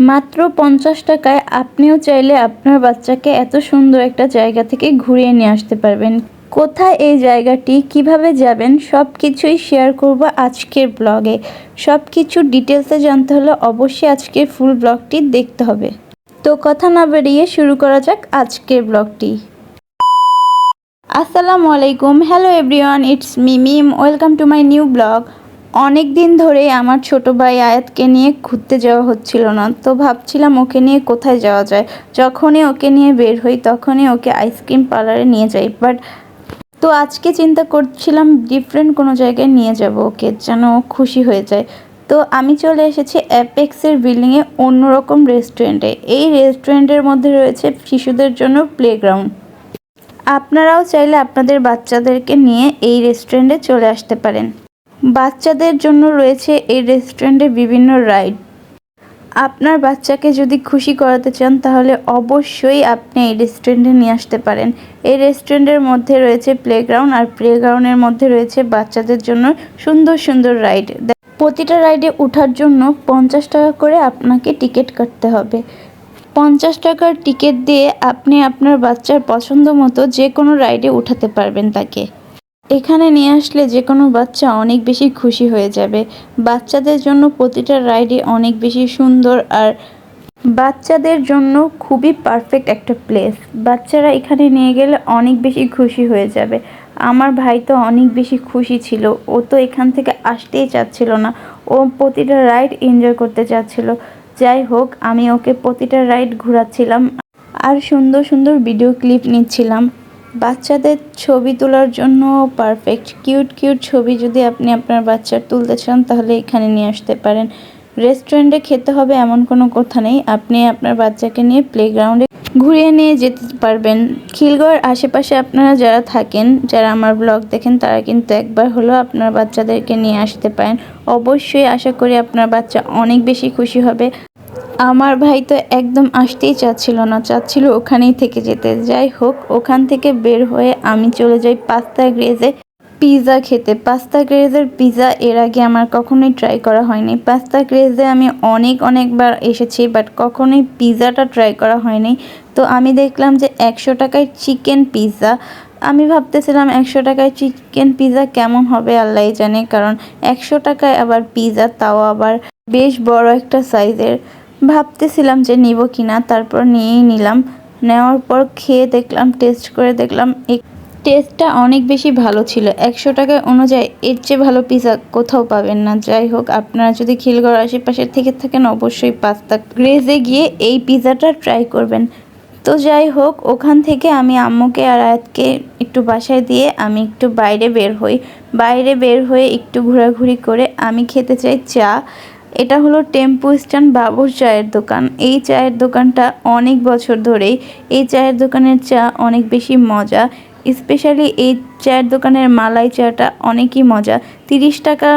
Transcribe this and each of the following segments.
মাত্র পঞ্চাশ টাকায় আপনিও চাইলে আপনার বাচ্চাকে এত সুন্দর একটা জায়গা থেকে ঘুরিয়ে নিয়ে আসতে পারবেন। কোথায় এই জায়গাটি, কীভাবে যাবেন সব কিছুই শেয়ার করব আজকের ব্লগে সব কিছু ডিটেলসে জানতে হলে অবশ্যই আজকের ফুল ব্লগটি দেখতে হবে। তো কথা না বেরিয়ে শুরু করা যাক আজকের ব্লগটি আসসালামু আলাইকুম hello everyone it's me Mim welcome to my new blog অনেক দিন ধরে আমার ছোট ভাই আয়াতকে নিয়ে ঘুরতে যাওয়া হচ্ছিল না, তো ভাবছিলাম ওকে নিয়ে কোথায় যাওয়া যায়। যখনই ওকে নিয়ে বের হই, তখনই ওকে আইসক্রিম পার্লারে নিয়ে যাই। বাট তো আজকে চিন্তা করছিলাম ডিফারেন্ট কোনো জায়গায় নিয়ে যাব ওকে, যেন খুশি হয়ে যায়। তো আমি চলে এসেছি অ্যাপেক্সের বিল্ডিংয়ে অন্যরকম রেস্টুরেন্টে এই রেস্টুরেন্টের মধ্যে রয়েছে শিশুদের জন্য প্লেগ্রাউন্ড আপনারাও চাইলে আপনাদের বাচ্চাদেরকে নিয়ে এই রেস্টুরেন্টে চলে আসতে পারেন। বাচ্চাদের জন্য রয়েছে এই রেস্টুরেন্টে বিভিন্ন রাইড। আপনার বাচ্চাকে যদি খুশি করাতে চান, তাহলে অবশ্যই আপনি এই রেস্টুরেন্টে নিয়ে আসতে পারেন। এই রেস্টুরেন্টের মধ্যে রয়েছে প্লেগ্রাউন্ড আর প্লেগ্রাউন্ডের মধ্যে রয়েছে বাচ্চাদের জন্য সুন্দর সুন্দর রাইড। প্রতিটা রাইডে ওঠার জন্য পঞ্চাশ টাকা করে আপনাকে টিকিট কাটতে হবে। পঞ্চাশ টাকার টিকিট দিয়ে আপনি আপনার বাচ্চার পছন্দ মতো যে কোনো রাইডে উঠাতে পারবেন তাকে। এখানে নিয়ে আসলে যে কোনো বাচ্চা অনেক বেশি খুশি হয়ে যাবে। বাচ্চাদের জন্য প্রতিটা রাইডই অনেক বেশি সুন্দর আর বাচ্চাদের জন্য খুবই পারফেক্ট একটা প্লেস। বাচ্চারা এখানে নিয়ে গেলে অনেক বেশি খুশি হয়ে যাবে। আমার ভাই তো অনেক বেশি খুশি ছিল। ও তো এখান থেকে আসতেই চাচ্ছিল না। ও প্রতিটা রাইড এনজয় করতে চাচ্ছিল। যাই হোক, আমি ওকে প্রতিটা রাইড ঘোরাচ্ছিলাম আর সুন্দর সুন্দর ভিডিও ক্লিপ নিচ্ছিলাম। বাচ্চাদের ছবি তোলার জন্য পারফেক্ট কিউট কিউট ছবি যদি আপনি আপনার বাচ্চার তুলতে চান, তাহলে এখানে নিয়ে আসতে পারেন। রেস্টুরেন্টে খেতে হবে এমন কোনো কথা নেই। আপনি আপনার বাচ্চাকে নিয়ে প্লেগ্রাউন্ডে ঘুরিয়ে নিয়ে যেতে পারবেন। খিলগড় আশেপাশে আপনারা যারা থাকেন, যারা আমার ব্লগ দেখেন, তারা কিন্তু একবার হলেও আপনার বাচ্চাদেরকে নিয়ে আসতে পারেন। অবশ্যই আশা করি আপনার বাচ্চা অনেক বেশি খুশি হবে। আমার ভাই তো একদম আসতেই চাচ্ছিল না, চাচ্ছিল ওখানেই থেকে যেতে। যাই হোক, ওখান থেকে বের হয়ে আমি চলে যাই পাস্তা গ্রেজে পিৎজা খেতে। পাস্তা গ্রেজের পিৎজা এর আগে আমার কখনোই ট্রাই করা হয়নি। পাস্তা গ্রেজে আমি অনেক অনেকবার এসেছি বাট কখনোই পিৎজাটা ট্রাই করা হয়নি। তো আমি দেখলাম যে একশো টাকায় চিকেন পিৎজা। আমি ভাবতেছিলাম একশো টাকায় চিকেন পিৎজা কেমন হবে আল্লাহ জানে। কারণ একশো টাকায় আবার পিৎজা, তাও আবার বেশ বড় একটা সাইজের ভাবতেছিলাম যে নিব কিনা, তারপর নিয়েই নিলাম। নেওয়ার পর খেয়ে দেখলাম টেস্ট করে দেখলাম টেস্টটা অনেক বেশি ভালো ছিল। একশো টাকা অনুযায়ী এর চেয়ে ভালো পিৎজা কোথাও পাবেন না। যাই হোক, আপনারা যদি খিলগড় আশেপাশে থেকে থাকেন, অবশ্যই পাস্তা গ্রেজে গিয়ে এই পিৎজাটা ট্রাই করবেন। তো যাই হোক, ওখান থেকে আমি আম্মুকে আর আয়াতকে একটু বাসায় দিয়ে আমি একটু বাইরে বের হই। বাইরে বের হয়ে একটু ঘোরাঘুরি করে আমি খেতে চাই চা। এটা হলো টেম্পু স্ট্যান্ড বাবুর চায়ের দোকান। এই চায়ের দোকানটা অনেক বছর ধরেই এই চায়ের দোকানের চা অনেক বেশি মজা। স্পেশালি এই চায়ের দোকানের মালাই চাটা অনেকই মজা। তিরিশ টাকা,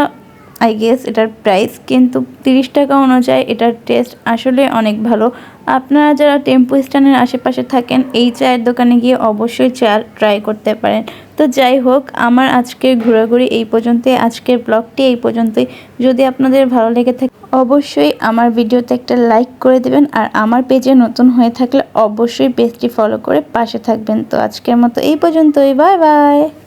আই গেস এটার প্রাইস, কিন্তু তিরিশ টাকা অনুযায়ী এটার টেস্ট আসলে অনেক ভালো। আপনারা যারা টেম্পু স্ট্যান্ডের আশেপাশে থাকেন, এই চায়ের দোকানে গিয়ে অবশ্যই চা ট্রাই করতে পারেন। তো যাই হোক, আমার আজকের ঘোরাঘুরি এই পর্যন্তই। আজকের ব্লগটি এই পর্যন্তই। যদি আপনাদের ভালো লেগে থাকে, অবশ্যই আমার ভিডিওতে একটা লাইক করে দেবেন। আর আমার পেজে নতুন হয়ে থাকলে অবশ্যই পেজটি ফলো করে পাশে থাকবেন। তো আজকের মতো এই পর্যন্তই। Bye bye